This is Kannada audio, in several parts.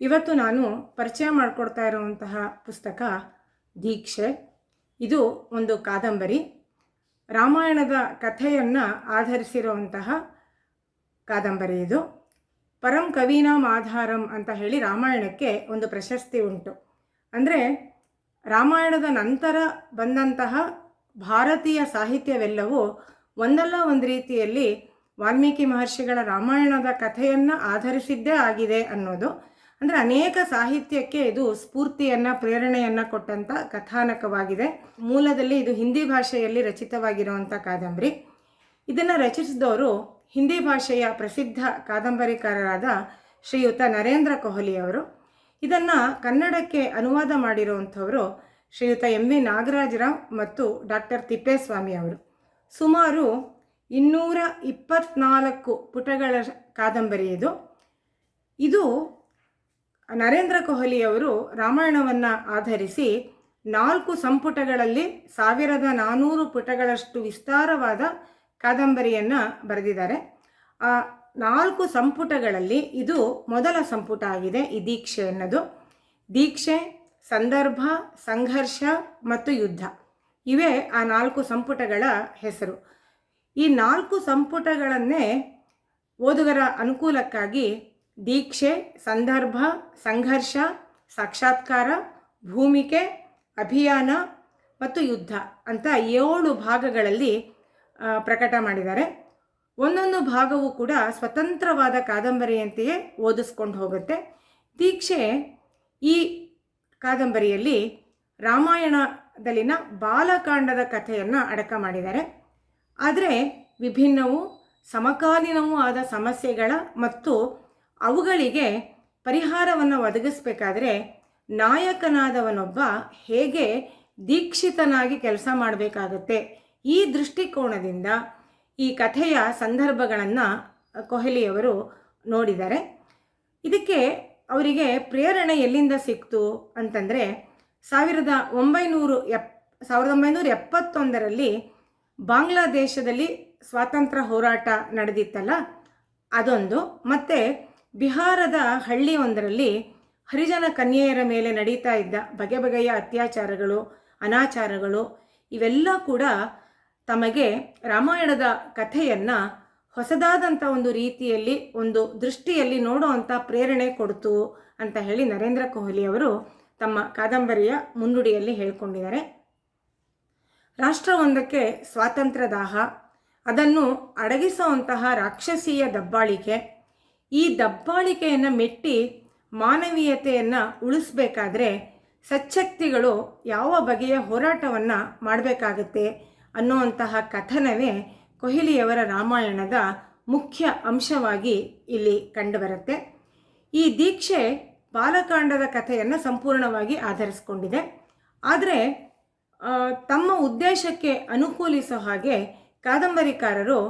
ಇವತ್ತು ನಾನು ಪರಿಚಯ ಮಾಡಿಕೊಡ್ತಾ ಇರುವಂತಹ ಪುಸ್ತಕ ದೀಕ್ಷೆ. ಇದು ಒಂದು ಕಾದಂಬರಿ. ರಾಮಾಯಣದ ಕಥೆಯನ್ನು ಆಧರಿಸಿರುವಂತಹ ಕಾದಂಬರಿ ಇದು. ಪರಂ ಕವೀನಾಂ ಆಧಾರಂ ಅಂತ ಹೇಳಿ ರಾಮಾಯಣಕ್ಕೆ ಒಂದು ಪ್ರಶಸ್ತಿ ಉಂಟು. ಅಂದರೆ ರಾಮಾಯಣದ ನಂತರ ಬಂದಂತಹ ಭಾರತೀಯ ಸಾಹಿತ್ಯವೆಲ್ಲವೂ ಒಂದಲ್ಲ ಒಂದು ರೀತಿಯಲ್ಲಿ ವಾಲ್ಮೀಕಿ ಮಹರ್ಷಿಗಳ ರಾಮಾಯಣದ ಕಥೆಯನ್ನು ಆಧರಿಸಿದ್ದೇ ಆಗಿದೆ ಅನ್ನೋದು ಅಂದರೆ ಅನೇಕ ಸಾಹಿತ್ಯಕ್ಕೆ ಇದು ಸ್ಫೂರ್ತಿಯನ್ನು, ಪ್ರೇರಣೆಯನ್ನು ಕೊಟ್ಟಂಥ ಕಥಾನಕವಾಗಿದೆ. ಮೂಲದಲ್ಲಿ ಇದು ಹಿಂದಿ ಭಾಷೆಯಲ್ಲಿ ರಚಿತವಾಗಿರುವಂಥ ಕಾದಂಬರಿ. ಇದನ್ನು ರಚಿಸಿದವರು ಹಿಂದಿ ಭಾಷೆಯ ಪ್ರಸಿದ್ಧ ಕಾದಂಬರಿಕಾರರಾದ ಶ್ರೀಯುತ ನರೇಂದ್ರ ಕೊಹ್ಲಿ ಅವರು. ಇದನ್ನು ಕನ್ನಡಕ್ಕೆ ಅನುವಾದ ಮಾಡಿರುವಂಥವರು ಶ್ರೀಯುತ ಎಂ ವಿ ನಾಗರಾಜರಾವ್ ಮತ್ತು ಡಾಕ್ಟರ್ ತಿಪ್ಪೇಸ್ವಾಮಿ ಅವರು. ಸುಮಾರು ಇನ್ನೂರ ಇಪ್ಪತ್ನಾಲ್ಕು ಪುಟಗಳ ಕಾದಂಬರಿ ಇದು. ಇದು ನರೇಂದ್ರ ಕೊಹ್ಲಿಯವರು ರಾಮಾಯಣವನ್ನು ಆಧರಿಸಿ ನಾಲ್ಕು ಸಂಪುಟಗಳಲ್ಲಿ ಸಾವಿರದ ನಾನ್ನೂರು ಪುಟಗಳಷ್ಟು ವಿಸ್ತಾರವಾದ ಕಾದಂಬರಿಯನ್ನು ಬರೆದಿದ್ದಾರೆ. ಆ ನಾಲ್ಕು ಸಂಪುಟಗಳಲ್ಲಿ ಇದು ಮೊದಲ ಸಂಪುಟ ಆಗಿದೆ, ಈ ದೀಕ್ಷೆ ಅನ್ನೋದು. ದೀಕ್ಷೆ, ಸಂದರ್ಭ, ಸಂಘರ್ಷ ಮತ್ತು ಯುದ್ಧ. ಇವೇ ಆ ನಾಲ್ಕು ಸಂಪುಟಗಳ ಹೆಸರು. ಈ ನಾಲ್ಕು ಸಂಪುಟಗಳನ್ನೇ ಓದುಗರ ಅನುಕೂಲಕ್ಕಾಗಿ ದೀಕ್ಷೆ, ಸಂದರ್ಭ, ಸಂಘರ್ಷ, ಸಾಕ್ಷಾತ್ಕಾರ, ಭೂಮಿಕೆ, ಅಭಿಯಾನ ಮತ್ತು ಯುದ್ಧ ಅಂತ ಏಳು ಭಾಗಗಳಲ್ಲಿ ಪ್ರಕಟ ಮಾಡಿದ್ದಾರೆ. ಒಂದೊಂದು ಭಾಗವೂ ಕೂಡ ಸ್ವತಂತ್ರವಾದ ಕಾದಂಬರಿಯಂತೆಯೇ ಓದಿಸ್ಕೊಂಡು ಹೋಗುತ್ತೆ. ದೀಕ್ಷೆ ಈ ಕಾದಂಬರಿಯಲ್ಲಿ ರಾಮಾಯಣದಲ್ಲಿನ ಬಾಲಕಾಂಡದ ಕಥೆಯನ್ನು ಅಡಕ ಮಾಡಿದ್ದಾರೆ. ಆದರೆ ವಿಭಿನ್ನವೂ, ಸಮಕಾಲೀನವೂ ಆದ ಸಮಸ್ಯೆಗಳ ಮತ್ತು ಅವುಗಳಿಗೆ ಪರಿಹಾರವನ್ನು ಒದಗಿಸ್ಬೇಕಾದ್ರೆ ನಾಯಕನಾದವನೊಬ್ಬ ಹೇಗೆ ದೀಕ್ಷಿತನಾಗಿ ಕೆಲಸ ಮಾಡಬೇಕಾಗತ್ತೆ. ಈ ದೃಷ್ಟಿಕೋನದಿಂದ ಈ ಕಥೆಯ ಸಂದರ್ಭಗಳನ್ನು ಕೊಹ್ಲಿಯವರು ನೋಡಿದ್ದಾರೆ. ಇದಕ್ಕೆ ಅವರಿಗೆ ಪ್ರೇರಣೆ ಎಲ್ಲಿಂದ ಸಿಕ್ತು ಅಂತಂದರೆ ಸಾವಿರದ ಒಂಬೈನೂರು ಎಪ್, ಸಾವಿರದ ಒಂಬೈನೂರ ಎಪ್ಪತ್ತೊಂದರಲ್ಲಿ ಬಾಂಗ್ಲಾದೇಶದಲ್ಲಿ ಸ್ವಾತಂತ್ರ್ಯ ಹೋರಾಟ ನಡೆದಿತ್ತಲ್ಲ, ಅದೊಂದು. ಮತ್ತು ಬಿಹಾರದ ಹಳ್ಳಿಯೊಂದರಲ್ಲಿ ಹರಿಜನ ಕನ್ಯೆಯರ ಮೇಲೆ ನಡೀತಾ ಇದ್ದ ಬಗೆ ಬಗೆಯ ಅತ್ಯಾಚಾರಗಳು, ಅನಾಚಾರಗಳು, ಇವೆಲ್ಲ ಕೂಡ ತಮಗೆ ರಾಮಾಯಣದ ಕಥೆಯನ್ನು ಹೊಸದಾದಂಥ ಒಂದು ರೀತಿಯಲ್ಲಿ, ಒಂದು ದೃಷ್ಟಿಯಲ್ಲಿ ನೋಡುವಂಥ ಪ್ರೇರಣೆ ಕೊಡ್ತು ಅಂತ ಹೇಳಿ ನರೇಂದ್ರ ಕೊಹ್ಲಿ ಅವರು ತಮ್ಮ ಕಾದಂಬರಿಯ ಮುನ್ನುಡಿಯಲ್ಲಿ ಹೇಳ್ಕೊಂಡಿದ್ದಾರೆ. ರಾಷ್ಟ್ರವೊಂದಕ್ಕೆ ಸ್ವಾತಂತ್ರ್ಯ ದಾಹ ಅದನ್ನು ಅಡಗಿಸುವಂತಹ ರಾಕ್ಷಸೀಯ ದಬ್ಬಾಳಿಕೆ ಈ ದಬ್ಬಾಳಿಕೆಯನ್ನು ಮೆಟ್ಟಿ ಮಾನವೀಯತೆಯನ್ನು ಉಳಿಸ್ಬೇಕಾದ್ರೆ ಸಚ್ಚಕ್ತಿಗಳು ಯಾವ ಬಗೆಯ ಹೋರಾಟವನ್ನು ಮಾಡಬೇಕಾಗತ್ತೆ ಅನ್ನುವಂತಹ ಕಥನವೇ ಕೊಹ್ಲಿಯವರ ರಾಮಾಯಣದ ಮುಖ್ಯ ಅಂಶವಾಗಿ ಇಲ್ಲಿ ಕಂಡುಬರುತ್ತೆ. ಈ ದೀಕ್ಷೆ ಬಾಲಕಾಂಡದ ಕಥೆಯನ್ನು ಸಂಪೂರ್ಣವಾಗಿ ಆಧರಿಸಿಕೊಂಡಿದೆ. ಆದರೆ ತಮ್ಮ ಉದ್ದೇಶಕ್ಕೆ ಅನುಕೂಲಿಸೋ ಹಾಗೆ ಕಾದಂಬರಿಕಾರರು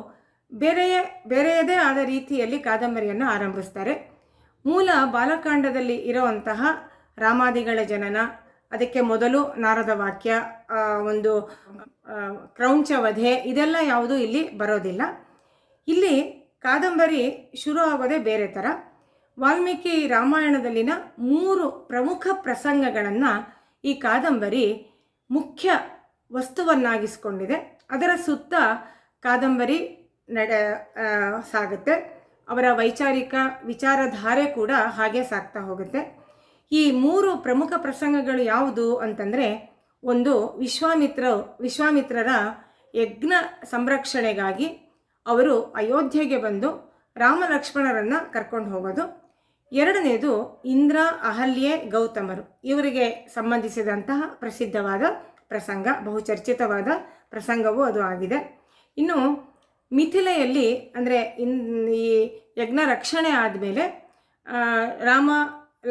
ಬೇರೆಯೇ, ಬೇರೆಯದೇ ಆದ ರೀತಿಯಲ್ಲಿ ಕಾದಂಬರಿಯನ್ನು ಆರಂಭಿಸ್ತಾರೆ. ಮೂಲ ಬಾಲಕಾಂಡದಲ್ಲಿ ಇರುವಂತಹ ರಾಮಾದಿಗಳ ಜನನ, ಅದಕ್ಕೆ ಮೊದಲು ನಾರದ ವಾಕ್ಯ ಒಂದು ಕ್ರೌಂಚ ವಧೆ, ಇದೆಲ್ಲ ಯಾವುದೂ ಇಲ್ಲಿ ಬರೋದಿಲ್ಲ. ಇಲ್ಲಿ ಕಾದಂಬರಿ ಶುರು ಆಗೋದೇ ಬೇರೆ ಥರ. ವಾಲ್ಮೀಕಿ ರಾಮಾಯಣದಲ್ಲಿನ ಮೂರು ಪ್ರಮುಖ ಪ್ರಸಂಗಗಳನ್ನು ಈ ಕಾದಂಬರಿ ಮುಖ್ಯ ವಸ್ತುವನ್ನಾಗಿಸಿಕೊಂಡಿದೆ. ಅದರ ಸುತ್ತ ಕಾದಂಬರಿ ನಡೆ ಸಾಗುತ್ತೆ. ಅವರ ವೈಚಾರಿಕ ವಿಚಾರಧಾರೆ ಕೂಡ ಹಾಗೆ ಸಾಗ್ತಾ ಹೋಗುತ್ತೆ. ಈ ಮೂರು ಪ್ರಮುಖ ಪ್ರಸಂಗಗಳು ಯಾವುದು ಅಂತಂದರೆ, ಒಂದು ವಿಶ್ವಾಮಿತ್ರ, ವಿಶ್ವಾಮಿತ್ರರ ಯಜ್ಞ ಸಂರಕ್ಷಣೆಗಾಗಿ ಅವರು ಅಯೋಧ್ಯೆಗೆ ಬಂದು ರಾಮ ಲಕ್ಷ್ಮಣರನ್ನು ಕರ್ಕೊಂಡು ಹೋಗೋದು. ಎರಡನೇದು ಇಂದ್ರ, ಅಹಲ್ಯೆ, ಗೌತಮರು. ಇವರಿಗೆ ಸಂಬಂಧಿಸಿದಂತಹ ಪ್ರಸಿದ್ಧವಾದ ಪ್ರಸಂಗ, ಬಹುಚರ್ಚಿತವಾದ ಪ್ರಸಂಗವೂ ಅದು ಆಗಿದೆ. ಇನ್ನು ಮಿಥಿಲೆಯಲ್ಲಿ, ಅಂದರೆ ಇನ್ ಈ ಯಜ್ಞ ರಕ್ಷಣೆ ಆದಮೇಲೆ ರಾಮ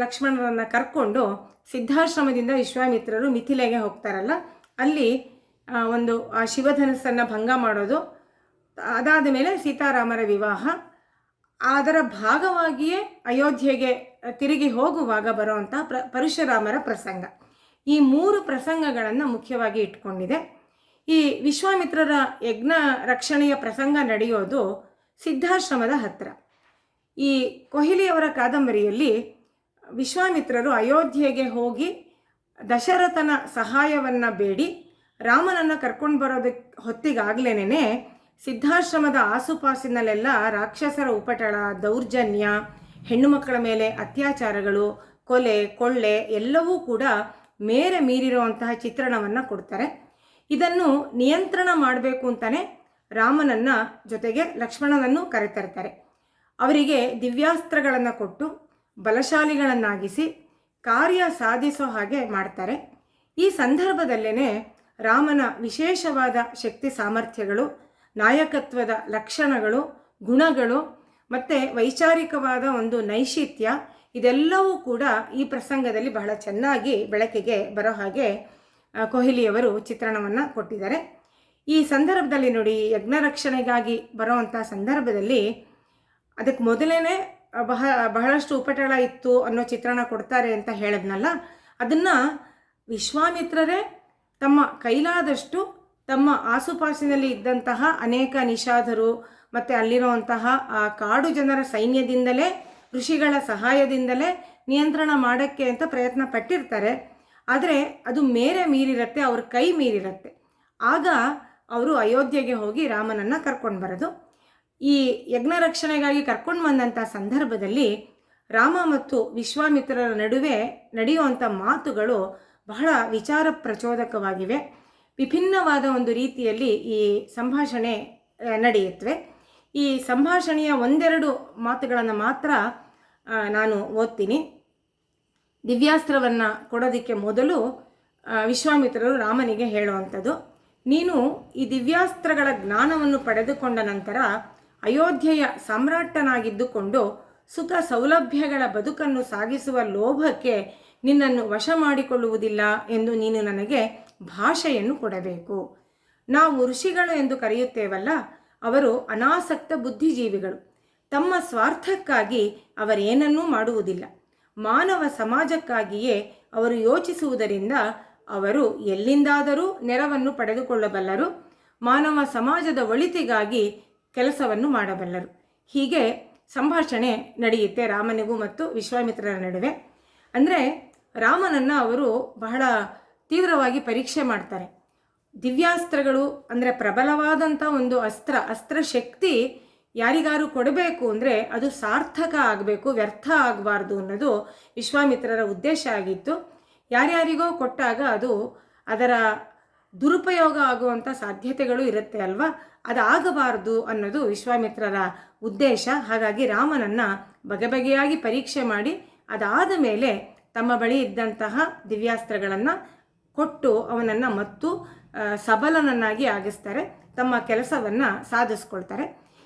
ಲಕ್ಷ್ಮಣರನ್ನು ಕರ್ಕೊಂಡು ಸಿದ್ಧಾಶ್ರಮದಿಂದ ವಿಶ್ವಾಮಿತ್ರರು ಮಿಥಿಲೆಗೆ ಹೋಗ್ತಾರಲ್ಲ, ಅಲ್ಲಿ ಒಂದು, ಆ ಶಿವಧನಸ್ಸನ್ನು ಭಂಗ ಮಾಡೋದು. ಅದಾದ ಮೇಲೆ ಸೀತಾರಾಮರ ವಿವಾಹ. ಅದರ ಭಾಗವಾಗಿಯೇ ಅಯೋಧ್ಯೆಗೆ ತಿರುಗಿ ಹೋಗುವಾಗ ಬರುವಂಥ ಪ್ರ, ಪರಶುರಾಮರ ಪ್ರಸಂಗ. ಈ ಮೂರು ಪ್ರಸಂಗಗಳನ್ನು ಮುಖ್ಯವಾಗಿ ಇಟ್ಕೊಂಡಿದೆ. ಈ ವಿಶ್ವಾಮಿತ್ರರ ಯಜ್ಞ ರಕ್ಷಣೆಯ ಪ್ರಸಂಗ ನಡೆಯೋದು ಸಿದ್ಧಾಶ್ರಮದ ಹತ್ರ. ಈ ಕೊಹ್ಲಿಯವರ ಕಾದಂಬರಿಯಲ್ಲಿ ವಿಶ್ವಾಮಿತ್ರರು ಅಯೋಧ್ಯೆಗೆ ಹೋಗಿ ದಶರಥನ ಸಹಾಯವನ್ನು ಬೇಡಿ, ರಾಮನನ್ನು ಕರ್ಕೊಂಡು ಬರೋದಕ್ಕೆ ಹೊತ್ತಿಗಾಗಲೇನೆ ಸಿದ್ಧಾಶ್ರಮದ ಆಸುಪಾಸಿನಲ್ಲೆಲ್ಲ ರಾಕ್ಷಸರ ಉಪಟಳ, ದೌರ್ಜನ್ಯ, ಹೆಣ್ಣು ಮಕ್ಕಳ ಮೇಲೆ ಅತ್ಯಾಚಾರಗಳು, ಕೊಲೆ, ಕೊಳ್ಳೆ ಎಲ್ಲವೂ ಕೂಡ ಮೇರೆ ಮೀರಿರುವಂತಹ ಚಿತ್ರಣವನ್ನು ಕೊಡ್ತಾರೆ. ಇದನ್ನು ನಿಯಂತ್ರಣ ಮಾಡಬೇಕು ಅಂತಲೇ ರಾಮನನ್ನ ಜೊತೆಗೆ ಲಕ್ಷ್ಮಣನನ್ನು ಕರೆತರ್ತಾರೆ. ಅವರಿಗೆ ದಿವ್ಯಾಸ್ತ್ರಗಳನ್ನು ಕೊಟ್ಟು ಬಲಶಾಲಿಗಳನ್ನಾಗಿಸಿ ಕಾರ್ಯ ಸಾಧಿಸೋ ಹಾಗೆ ಮಾಡ್ತಾರೆ. ಈ ಸಂದರ್ಭದಲ್ಲೇ ರಾಮನ ವಿಶೇಷವಾದ ಶಕ್ತಿ ಸಾಮರ್ಥ್ಯಗಳು, ನಾಯಕತ್ವದ ಲಕ್ಷಣಗಳು, ಗುಣಗಳು ಮತ್ತು ವೈಚಾರಿಕವಾದ ಒಂದು ನೈಶಿತ್ಯ ಇದೆಲ್ಲವೂ ಕೂಡ ಈ ಪ್ರಸಂಗದಲ್ಲಿ ಬಹಳ ಚೆನ್ನಾಗಿ ಬೆಳಕಿಗೆ ಬರೋ ಹಾಗೆ ಕೊಹ್ಲಿಯವರು ಚಿತ್ರಣವನ್ನು ಕೊಟ್ಟಿದ್ದಾರೆ. ಈ ಸಂದರ್ಭದಲ್ಲಿ ನೋಡಿ, ಯಜ್ಞ ರಕ್ಷಣೆಗಾಗಿ ಬರುವಂಥ ಸಂದರ್ಭದಲ್ಲಿ ಅದಕ್ಕೆ ಮೊದಲೇ ಬಹ, ಬಹಳಷ್ಟು ಉಪಟಳ ಇತ್ತು ಅನ್ನೋ ಚಿತ್ರಣ ಕೊಡ್ತಾರೆ ಅಂತ ಹೇಳಿದ್ನಲ್ಲ, ಅದನ್ನು ವಿಶ್ವಾಮಿತ್ರರೇ ತಮ್ಮ ಕೈಲಾದಷ್ಟು ತಮ್ಮ ಆಸುಪಾಸಿನಲ್ಲಿ ಇದ್ದಂತಹ ಅನೇಕ ನಿಷಾದರು ಮತ್ತು ಅಲ್ಲಿರುವಂತಹ, ಆ, ಕಾಡು ಜನರ ಸೈನ್ಯದಿಂದಲೇ, ಋಷಿಗಳ ಸಹಾಯದಿಂದಲೇ ನಿಯಂತ್ರಣ ಮಾಡೋಕ್ಕೆ ಅಂತ ಪ್ರಯತ್ನ ಪಟ್ಟಿರ್ತಾರೆ. ಆದರೆ ಅದು ಮೇರೆ ಮೀರಿರುತ್ತೆ, ಅವ್ರ ಕೈ ಮೀರಿರುತ್ತೆ. ಆಗ ಅವರು ಅಯೋಧ್ಯೆಗೆ ಹೋಗಿ ರಾಮನನ್ನು ಕರ್ಕೊಂಡು ಬರೋದು. ಈ ಯಜ್ಞ ರಕ್ಷಣೆಗಾಗಿ ಕರ್ಕೊಂಡು ಬಂದಂಥ ಸಂದರ್ಭದಲ್ಲಿ ರಾಮ ಮತ್ತು ವಿಶ್ವಾಮಿತ್ರರ ನಡುವೆ ನಡೆಯುವಂಥ ಮಾತುಗಳು ಬಹಳ ವಿಚಾರ ಪ್ರಚೋದಕವಾಗಿವೆ. ವಿಭಿನ್ನವಾದ ಒಂದು ರೀತಿಯಲ್ಲಿ ಈ ಸಂಭಾಷಣೆ ನಡೆಯುತ್ತವೆ. ಈ ಸಂಭಾಷಣೆಯ ಒಂದೆರಡು ಮಾತುಗಳನ್ನು ಮಾತ್ರ ನಾನು ಓದ್ತೀನಿ. ದಿವ್ಯಾಸ್ತ್ರವನ್ನು ಕೊಡೋದಕ್ಕೆ ಮೊದಲು ವಿಶ್ವಾಮಿತ್ರರು ರಾಮನಿಗೆ ಹೇಳುವಂಥದ್ದು, ನೀನು ಈ ದಿವ್ಯಾಸ್ತ್ರಗಳ ಜ್ಞಾನವನ್ನು ಪಡೆದುಕೊಂಡ ನಂತರ ಅಯೋಧ್ಯೆಯ ಸಾಮ್ರಾಟನಾಗಿದ್ದುಕೊಂಡು ಸುಖ ಸೌಲಭ್ಯಗಳ ಬದುಕನ್ನು ಸಾಗಿಸುವ ಲೋಭಕ್ಕೆ ನಿನ್ನನ್ನು ವಶ ಮಾಡಿಕೊಳ್ಳುವುದಿಲ್ಲ ಎಂದು ನೀನು ನನಗೆ ಭಾಷೆಯನ್ನು ಕೊಡಬೇಕು. ನಾವು ಋಷಿಗಳು ಎಂದು ಕರೆಯುತ್ತೇವಲ್ಲ, ಅವರು ಅನಾಸಕ್ತ ಬುದ್ಧಿಜೀವಿಗಳು. ತಮ್ಮ ಸ್ವಾರ್ಥಕ್ಕಾಗಿ ಅವರೇನನ್ನೂ ಮಾಡುವುದಿಲ್ಲ. ಮಾನವ ಸಮಾಜಕ್ಕಾಗಿಯೇ ಅವರು ಯೋಚಿಸುವುದರಿಂದ ಅವರು ಎಲ್ಲಿಂದಾದರೂ ನೆರವನ್ನು ಪಡೆದುಕೊಳ್ಳಬಲ್ಲರು, ಮಾನವ ಸಮಾಜದ ಒಳಿತಿಗಾಗಿ ಕೆಲಸವನ್ನು ಮಾಡಬಲ್ಲರು. ಹೀಗೆ ಸಂಭಾಷಣೆ ನಡೆಯುತ್ತೆ ರಾಮನಿಗೂ ಮತ್ತು ವಿಶ್ವಾಮಿತ್ರರ ನಡುವೆ. ಅಂದರೆ ರಾಮನನ್ನು ಅವರು ಬಹಳ ತೀವ್ರವಾಗಿ ಪರೀಕ್ಷೆ ಮಾಡ್ತಾರೆ. ದಿವ್ಯಾಸ್ತ್ರಗಳು ಅಂದರೆ ಪ್ರಬಲವಾದಂಥ ಒಂದು ಅಸ್ತ್ರ ಅಸ್ತ್ರ ಶಕ್ತಿ ಯಾರಿಗಾರು ಕೊಡಬೇಕು ಅಂದರೆ ಅದು ಸಾರ್ಥಕ ಆಗಬೇಕು, ವ್ಯರ್ಥ ಆಗಬಾರ್ದು ಅನ್ನೋದು ವಿಶ್ವಾಮಿತ್ರರ ಉದ್ದೇಶ ಆಗಿತ್ತು. ಯಾರ್ಯಾರಿಗೋ ಕೊಟ್ಟಾಗ ಅದು ಅದರ ದುರುಪಯೋಗ ಆಗುವಂಥ ಸಾಧ್ಯತೆಗಳು ಇರುತ್ತೆ ಅಲ್ವಾ? ಅದಾಗಬಾರ್ದು ಅನ್ನೋದು ವಿಶ್ವಾಮಿತ್ರರ ಉದ್ದೇಶ. ಹಾಗಾಗಿ ರಾಮನನ್ನು ಬಗೆ ಬಗೆಯಾಗಿ ಪರೀಕ್ಷೆ ಮಾಡಿ ಅದಾದ ಮೇಲೆ ತಮ್ಮ ಬಳಿ ಇದ್ದಂತಹ ದಿವ್ಯಾಸ್ತ್ರಗಳನ್ನು ಕೊಟ್ಟು ಅವನನ್ನು ಮತ್ತು ಸಬಲನನ್ನಾಗಿ ಆಗಿಸ್ತಾರೆ. ತಮ್ಮ ಕೆಲಸವನ್ನು ಸಾಧಿಸ್ಕೊಳ್ತಾರೆ.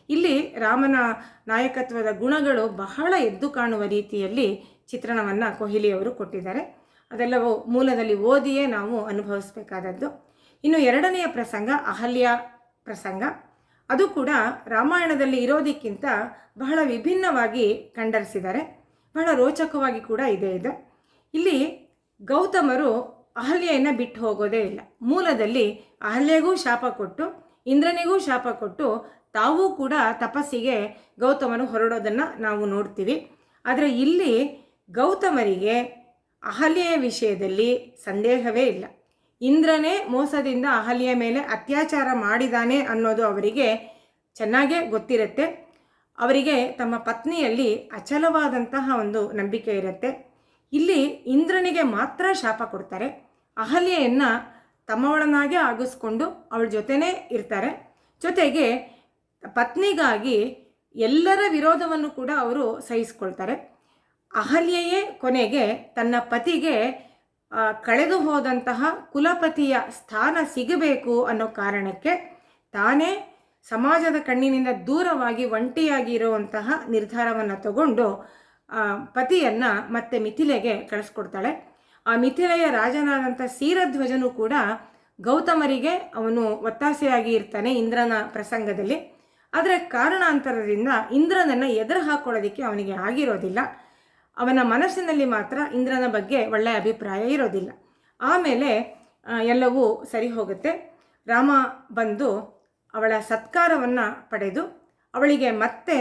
ಇಲ್ಲಿ ರಾಮನ ನಾಯಕತ್ವದ ಗುಣಗಳು ಬಹಳ ಎದ್ದು ಕಾಣುವ ರೀತಿಯಲ್ಲಿ ಚಿತ್ರಣವನ್ನು ಕೊಹ್ಲಿಯವರು ಕೊಟ್ಟಿದ್ದಾರೆ. ಅದೆಲ್ಲವೂ ಮೂಲದಲ್ಲಿ ಓದಿಯೇ ನಾವು ಅನುಭವಿಸಬೇಕಾದದ್ದು. ಇನ್ನು ಎರಡನೆಯ ಪ್ರಸಂಗ ಅಹಲ್ಯ ಪ್ರಸಂಗ. ಅದು ಕೂಡ ರಾಮಾಯಣದಲ್ಲಿ ಇರೋದಕ್ಕಿಂತ ಬಹಳ ವಿಭಿನ್ನವಾಗಿ ಕಂಡರಿಸಿದ್ದಾರೆ. ಬಹಳ ರೋಚಕವಾಗಿ ಕೂಡ ಇದೆ ಇದು. ಇಲ್ಲಿ ಗೌತಮರು ಅಹಲ್ಯೆಯನ್ನು ಬಿಟ್ಟು ಹೋಗೋದೇ ಇಲ್ಲ. ಮೂಲದಲ್ಲಿ ಅಹಲ್ಯೆಗೂ ಶಾಪ ಕೊಟ್ಟು, ಇಂದ್ರನಿಗೂ ಶಾಪ ಕೊಟ್ಟು ತಾವೂ ಕೂಡ ತಪಸ್ಸಿಗೆ ಗೌತಮನು ಹೊರಡೋದನ್ನು ನಾವು ನೋಡ್ತೀವಿ. ಆದರೆ ಇಲ್ಲಿ ಗೌತಮರಿಗೆ ಅಹಲ್ಯ ವಿಷಯದಲ್ಲಿ ಸಂದೇಹವೇ ಇಲ್ಲ. ಇಂದ್ರನೇ ಮೋಸದಿಂದ ಅಹಲ್ಯ ಮೇಲೆ ಅತ್ಯಾಚಾರ ಮಾಡಿದಾನೆ ಅನ್ನೋದು ಅವರಿಗೆ ಚೆನ್ನಾಗೇ ಗೊತ್ತಿರುತ್ತೆ. ಅವರಿಗೆ ತಮ್ಮ ಪತ್ನಿಯಲ್ಲಿ ಅಚಲವಾದಂತಹ ಒಂದು ನಂಬಿಕೆ ಇರುತ್ತೆ. ಇಲ್ಲಿ ಇಂದ್ರನಿಗೆ ಮಾತ್ರ ಶಾಪ ಕೊಡ್ತಾರೆ. ಅಹಲ್ಯೆಯನ್ನು ತಮ್ಮವಳನ್ನಾಗೆ ಆಗಿಸ್ಕೊಂಡು ಅವಳ ಜೊತೆನೇ ಇರ್ತಾರೆ. ಜೊತೆಗೆ ಪತ್ನಿಗಾಗಿ ಎಲ್ಲರ ವಿರೋಧವನ್ನು ಕೂಡ ಅವರು ಸಹಿಸ್ಕೊಳ್ತಾರೆ. ಅಹಲ್ಯೆಯೇ ಕೊನೆಗೆ ತನ್ನ ಪತಿಗೆ ಕಳೆದು ಹೋದಂತಹ ಕುಲಪತಿಯ ಸ್ಥಾನ ಸಿಗಬೇಕು ಅನ್ನೋ ಕಾರಣಕ್ಕೆ ತಾನೇ ಸಮಾಜದ ಕಣ್ಣಿನಿಂದ ದೂರವಾಗಿ ಒಂಟಿಯಾಗಿ ಇರುವಂತಹ ನಿರ್ಧಾರವನ್ನು ತಗೊಂಡು ಪತಿಯನ್ನು ಮತ್ತೆ ಮಿಥಿಲೆಗೆ ಕಳಿಸ್ಕೊಡ್ತಾಳೆ. ಆ ಮಿಥಿಲೆಯ ರಾಜನಾದಂಥ ಸೀರಧ್ವಜನು ಕೂಡ ಗೌತಮರಿಗೆ ಅವನು ಒತ್ತಾಸೆಯಾಗಿ ಇರ್ತಾನೆ ಇಂದ್ರನ ಪ್ರಸಂಗದಲ್ಲಿ. ಆದರೆ ಕಾರಣಾಂತರದಿಂದ ಇಂದ್ರನನ್ನು ಎದುರು ಹಾಕೊಳ್ಳೋದಕ್ಕೆ ಅವನಿಗೆ ಆಗಿರೋದಿಲ್ಲ. ಅವನ ಮನಸ್ಸಿನಲ್ಲಿ ಮಾತ್ರ ಇಂದ್ರನ ಬಗ್ಗೆ ಒಳ್ಳೆಯ ಅಭಿಪ್ರಾಯ ಇರೋದಿಲ್ಲ. ಆಮೇಲೆ ಎಲ್ಲವೂ ಸರಿ ಹೋಗುತ್ತೆ. ರಾಮ ಬಂದು ಅವಳ ಸತ್ಕಾರವನ್ನು ಪಡೆದು ಅವಳಿಗೆ ಮತ್ತೆ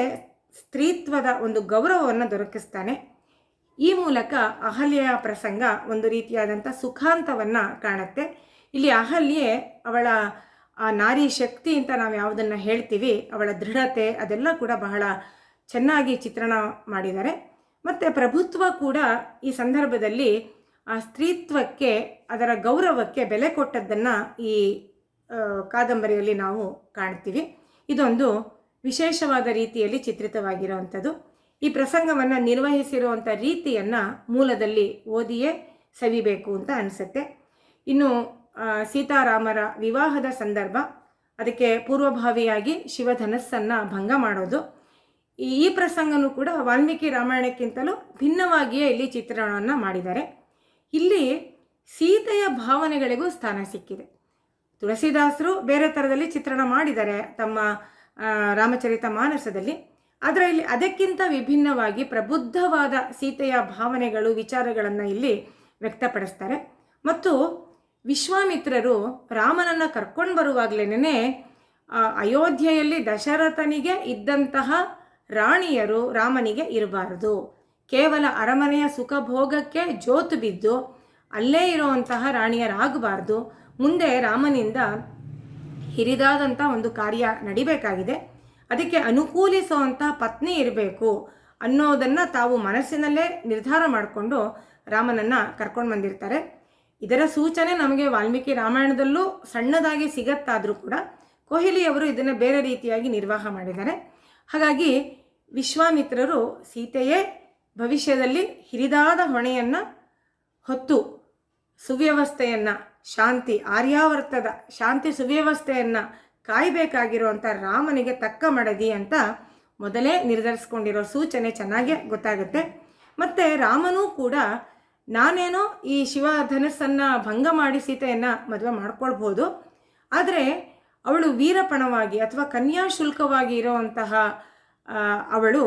ಸ್ತ್ರೀತ್ವದ ಒಂದು ಗೌರವವನ್ನು ದೊರಕಿಸ್ತಾನೆ. ಈ ಮೂಲಕ ಅಹಲ್ಯ ಪ್ರಸಂಗ ಒಂದು ರೀತಿಯಾದಂಥ ಸುಖಾಂತವನ್ನು ಕಾಣುತ್ತೆ. ಇಲ್ಲಿ ಅಹಲ್ಯೆ ಅವಳ ಆ ನಾರಿ ಶಕ್ತಿ ಅಂತ ನಾವು ಯಾವುದನ್ನು ಹೇಳ್ತೀವಿ, ಅವಳ ದೃಢತೆ ಅದೆಲ್ಲ ಕೂಡ ಬಹಳ ಚೆನ್ನಾಗಿ ಚಿತ್ರಣ ಮಾಡಿದ್ದಾರೆ. ಮತ್ತು ಪ್ರಭುತ್ವ ಕೂಡ ಈ ಸಂದರ್ಭದಲ್ಲಿ ಆ ಸ್ತ್ರೀತ್ವಕ್ಕೆ, ಅದರ ಗೌರವಕ್ಕೆ ಬೆಲೆ ಕೊಟ್ಟದ್ದನ್ನು ಈ ಕಾದಂಬರಿಯಲ್ಲಿ ನಾವು ಕಾಣ್ತೀವಿ. ಇದೊಂದು ವಿಶೇಷವಾದ ರೀತಿಯಲ್ಲಿ ಚಿತ್ರಿತವಾಗಿರುವಂಥದ್ದು. ಈ ಪ್ರಸಂಗವನ್ನು ನಿರ್ವಹಿಸಿರುವಂಥ ರೀತಿಯನ್ನು ಮೂಲದಲ್ಲಿ ಓದಿಯೇ ಸವಿಬೇಕು ಅಂತ ಅನಿಸುತ್ತೆ. ಇನ್ನು ಸೀತಾರಾಮರ ವಿವಾಹದ ಸಂದರ್ಭ, ಅದಕ್ಕೆ ಪೂರ್ವಭಾವಿಯಾಗಿ ಶಿವಧನಸ್ಸನ್ನು ಭಂಗ ಮಾಡೋದು. ಈ ಪ್ರಸಂಗನೂ ಕೂಡ ವಾಲ್ಮೀಕಿ ರಾಮಾಯಣಕ್ಕಿಂತಲೂ ಭಿನ್ನವಾಗಿಯೇ ಇಲ್ಲಿ ಚಿತ್ರಣವನ್ನು ಮಾಡಿದ್ದಾರೆ. ಇಲ್ಲಿ ಸೀತೆಯ ಭಾವನೆಗಳಿಗೂ ಸ್ಥಾನ ಸಿಕ್ಕಿದೆ. ತುಳಸಿದಾಸರು ಬೇರೆ ಥರದಲ್ಲಿ ಚಿತ್ರಣ ಮಾಡಿದ್ದಾರೆ ತಮ್ಮ ರಾಮಚರಿತ ಮಾನಸದಲ್ಲಿ. ಆದರೆ ಇಲ್ಲಿ ಅದಕ್ಕಿಂತ ವಿಭಿನ್ನವಾಗಿ ಪ್ರಬುದ್ಧವಾದ ಸೀತೆಯ ಭಾವನೆಗಳು, ವಿಚಾರಗಳನ್ನು ಇಲ್ಲಿ ವ್ಯಕ್ತಪಡಿಸ್ತಾರೆ. ಮತ್ತು ವಿಶ್ವಾಮಿತ್ರರು ರಾಮನನ್ನು ಕರ್ಕೊಂಡು ಬರುವಾಗಲೇ ಅಯೋಧ್ಯೆಯಲ್ಲಿ ದಶರಥನಿಗೆ ಇದ್ದಂತಹ ರಾಣಿಯರು ರಾಮನಿಗೆ ಇರಬಾರದು. ಕೇವಲ ಅರಮನೆಯ ಸುಖಭೋಗಕ್ಕೆ ಜೋತು ಬಿದ್ದು, ಅಲ್ಲೇ ಇರುವಂತಹ ರಾಣಿಯರಾಗಬಾರ್ದು. ಮುಂದೆ ರಾಮನಿಂದ ಹಿರಿದಾದಂಥ ಒಂದು ಕಾರ್ಯ ನಡಿಬೇಕಾಗಿದೆ. ಅದಕ್ಕೆ ಅನುಕೂಲಿಸುವಂಥ ಪತ್ನಿ ಇರಬೇಕು ಅನ್ನೋದನ್ನು ತಾವು ಮನಸ್ಸಿನಲ್ಲೇ ನಿರ್ಧಾರ ಮಾಡಿಕೊಂಡು ರಾಮನನ್ನು ಕರ್ಕೊಂಡು ಬಂದಿರ್ತಾರೆ. ಇದರ ಸೂಚನೆ ನಮಗೆ ವಾಲ್ಮೀಕಿ ರಾಮಾಯಣದಲ್ಲೂ ಸಣ್ಣದಾಗಿ ಸಿಗತ್ತಾದರೂ ಕೂಡ ಕೊಹ್ಲಿಯವರು ಇದನ್ನು ಬೇರೆ ರೀತಿಯಾಗಿ ನಿರ್ವಾಹ ಮಾಡಿದ್ದಾರೆ. ಹಾಗಾಗಿ ವಿಶ್ವಾಮಿತ್ರರು ಸೀತೆಯೇ ಭವಿಷ್ಯದಲ್ಲಿ ಹಿರಿದಾದ ಹೊಣೆಯನ್ನು ಹೊತ್ತು ಸುವ್ಯವಸ್ಥೆಯನ್ನು ಶಾಂತಿ ಆರ್ಯಾವರ್ತದ ಶಾಂತಿ ಸುವ್ಯವಸ್ಥೆಯನ್ನು ಕಾಯಬೇಕಾಗಿರುವಂಥ ರಾಮನಿಗೆ ತಕ್ಕ ಮಡದಿ ಅಂತ ಮೊದಲೇ ನಿರ್ಧರಿಸ್ಕೊಂಡಿರೋ ಸೂಚನೆ ಚೆನ್ನಾಗೇ ಗೊತ್ತಾಗುತ್ತೆ. ಮತ್ತು ರಾಮನೂ ಕೂಡ ನಾನೇನೋ ಈ ಶಿವ ಧನಸ್ಸನ್ನು ಭಂಗ ಮಾಡಿ ಸೀತೆಯನ್ನು ಮದುವೆ ಮಾಡ್ಕೊಳ್ಬೋದು. ಆದರೆ ಅವಳು ವೀರಪಣವಾಗಿ ಅಥವಾ ಕನ್ಯಾ ಶುಲ್ಕವಾಗಿ ಇರುವಂತಹ ಅವಳು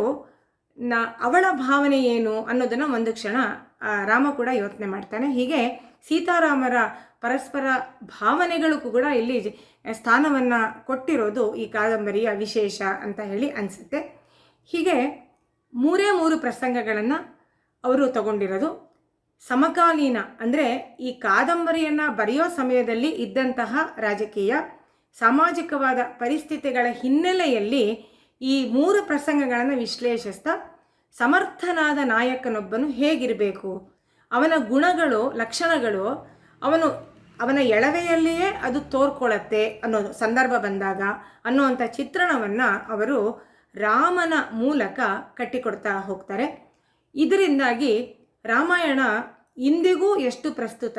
ನ, ಅವಳ ಭಾವನೆ ಏನು ಅನ್ನೋದನ್ನು ಒಂದು ಕ್ಷಣ ರಾಮ ಕೂಡ ಯೋಚನೆ ಮಾಡ್ತಾನೆ. ಹೀಗೆ ಸೀತಾರಾಮರ ಪರಸ್ಪರ ಭಾವನೆಗಳು ಕೂಡ ಇಲ್ಲಿ ಸ್ಥಾನವನ್ನು ಕೊಟ್ಟಿರೋದು ಈ ಕಾದಂಬರಿಯ ವಿಶೇಷ ಅಂತ ಹೇಳಿ ಅನಿಸುತ್ತೆ. ಹೀಗೆ ಮೂರೇ ಮೂರು ಪ್ರಸಂಗಗಳನ್ನು ಅವರು ತಗೊಂಡಿರೋದು. ಸಮಕಾಲೀನ ಅಂದರೆ ಈ ಕಾದಂಬರಿಯನ್ನು ಬರೆಯೋ ಸಮಯದಲ್ಲಿ ಇದ್ದಂತಹ ರಾಜಕೀಯ, ಸಾಮಾಜಿಕವಾದ ಪರಿಸ್ಥಿತಿಗಳ ಹಿನ್ನೆಲೆಯಲ್ಲಿ ಈ ಮೂರು ಪ್ರಸಂಗಗಳನ್ನು ವಿಶ್ಲೇಷಿಸ್ತಾ ಸಮರ್ಥನಾದ ನಾಯಕನೊಬ್ಬನು ಹೇಗಿರಬೇಕು? ಅವನ ಗುಣಗಳು, ಲಕ್ಷಣಗಳು, ಅವನು, ಅವನ ಎಳವೆಯಲ್ಲಿಯೇ ಅದು ತೋರ್ಕೊಳ್ಳತ್ತೆ ಅನ್ನೋ ಸಂದರ್ಭ ಬಂದಾಗ ಅನ್ನುವಂಥ ಚಿತ್ರಣವನ್ನು ಅವರು ರಾಮನ ಮೂಲಕ ಕಟ್ಟಿಕೊಡ್ತಾ ಹೋಗ್ತಾರೆ. ಇದರಿಂದಾಗಿ ರಾಮಾಯಣ ಇಂದಿಗೂ ಎಷ್ಟು ಪ್ರಸ್ತುತ?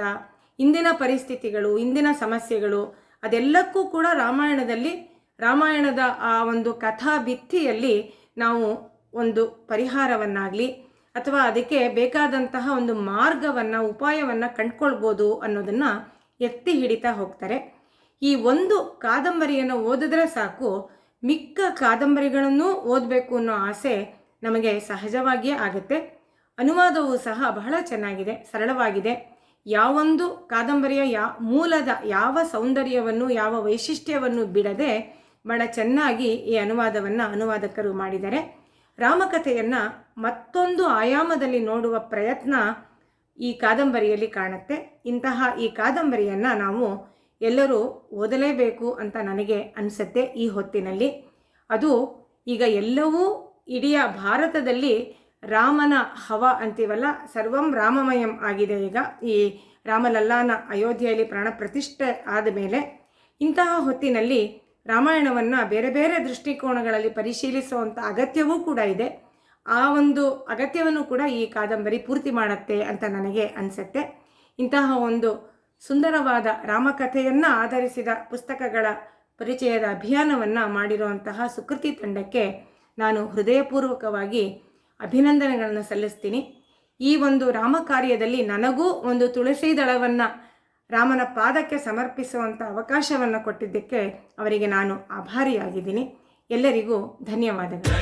ಇಂದಿನ ಪರಿಸ್ಥಿತಿಗಳು, ಇಂದಿನ ಸಮಸ್ಯೆಗಳು, ಅದೆಲ್ಲಕ್ಕೂ ಕೂಡ ರಾಮಾಯಣದಲ್ಲಿ, ರಾಮಾಯಣದ ಆ ಒಂದು ಕಥಾ ಭಿತ್ತಿಯಲ್ಲಿ ನಾವು ಒಂದು ಪರಿಹಾರವನ್ನಾಗಲಿ ಅಥವಾ ಅದಕ್ಕೆ ಬೇಕಾದಂತಹ ಒಂದು ಮಾರ್ಗವನ್ನು, ಉಪಾಯವನ್ನು ಕಂಡ್ಕೊಳ್ಬೋದು ಅನ್ನೋದನ್ನು ಎತ್ತಿ ಹಿಡಿತಾ ಹೋಗ್ತಾರೆ. ಈ ಒಂದು ಕಾದಂಬರಿಯನ್ನು ಓದಿದ್ರೆ ಸಾಕು. ಮಿಕ್ಕ ಕಾದಂಬರಿಗಳನ್ನು ಓದಬೇಕು ಅನ್ನೋ ಆಸೆ ನಮಗೆ ಸಹಜವಾಗಿಯೇ ಆಗುತ್ತೆ. ಅನುವಾದವು ಸಹ ಬಹಳ ಚೆನ್ನಾಗಿದೆ, ಸರಳವಾಗಿದೆ. ಯಾವೊಂದು ಕಾದಂಬರಿಯ ಯಾ, ಮೂಲದ ಯಾವ ಸೌಂದರ್ಯವನ್ನು, ಯಾವ ವೈಶಿಷ್ಟ್ಯವನ್ನು ಬಿಡದೆ ಬಹಳ ಚೆನ್ನಾಗಿ ಈ ಅನುವಾದವನ್ನು ಅನುವಾದಕರು ಮಾಡಿದ್ದಾರೆ ರಾಮಕಥೆಯನ್ನು ಮತ್ತೊಂದು ಆಯಾಮದಲ್ಲಿ ನೋಡುವ ಪ್ರಯತ್ನ ಈ ಕಾದಂಬರಿಯಲ್ಲಿ ಕಾಣುತ್ತೆ. ಇಂತಹ ಈ ಕಾದಂಬರಿಯನ್ನು ನಾವು ಎಲ್ಲರೂ ಓದಲೇಬೇಕು ಅಂತ ನನಗೆ ಅನಿಸುತ್ತೆ ಈ ಹೊತ್ತಿನಲ್ಲಿ. ಅದು ಈಗ ಎಲ್ಲವೂ ಇಡೀ ಭಾರತದಲ್ಲಿ ರಾಮನ ಹವ ಅಂತೀವಲ್ಲ, ಸರ್ವಂ ರಾಮಮಯಂ ಆಗಿದೆ ಈಗ. ಈ ರಾಮಲಲ್ಲಾನ ಅಯೋಧ್ಯೆಯಲ್ಲಿ ಪ್ರಾಣ ಪ್ರತಿಷ್ಠೆ ಆದ ಮೇಲೆ ಇಂತಹ ಹೊತ್ತಿನಲ್ಲಿ ರಾಮಾಯಣವನ್ನು ಬೇರೆ ಬೇರೆ ದೃಷ್ಟಿಕೋನಗಳಲ್ಲಿ ಪರಿಶೀಲಿಸುವಂಥ ಅಗತ್ಯವೂ ಕೂಡ ಇದೆ. ಆ ಒಂದು ಅಗತ್ಯವನ್ನು ಕೂಡ ಈ ಕಾದಂಬರಿ ಪೂರ್ತಿ ಮಾಡುತ್ತೆ ಅಂತ ನನಗೆ ಅನಿಸುತ್ತೆ. ಇಂತಹ ಒಂದು ಸುಂದರವಾದ ರಾಮಕಥೆಯನ್ನು ಆಧರಿಸಿದ ಪುಸ್ತಕಗಳ ಪರಿಚಯದ ಅಭಿಯಾನವನ್ನು ಮಾಡಿರುವಂತಹ ಸುಕೃತಿ ತಂಡಕ್ಕೆ ನಾನು ಹೃದಯಪೂರ್ವಕವಾಗಿ ಅಭಿನಂದನೆಗಳನ್ನು ಸಲ್ಲಿಸ್ತೀನಿ. ಈ ಒಂದು ರಾಮ ಕಾರ್ಯದಲ್ಲಿ ನನಗೂ ಒಂದು ತುಳಸಿ ದಳವನ್ನು ರಾಮನ ಪಾದಕ್ಕೆ ಸಮರ್ಪಿಸುವಂಥ ಅವಕಾಶವನ್ನು ಕೊಟ್ಟಿದ್ದಕ್ಕೆ ಅವರಿಗೆ ನಾನು ಆಭಾರಿಯಾಗಿದ್ದೀನಿ. ಎಲ್ಲರಿಗೂ ಧನ್ಯವಾದಗಳು.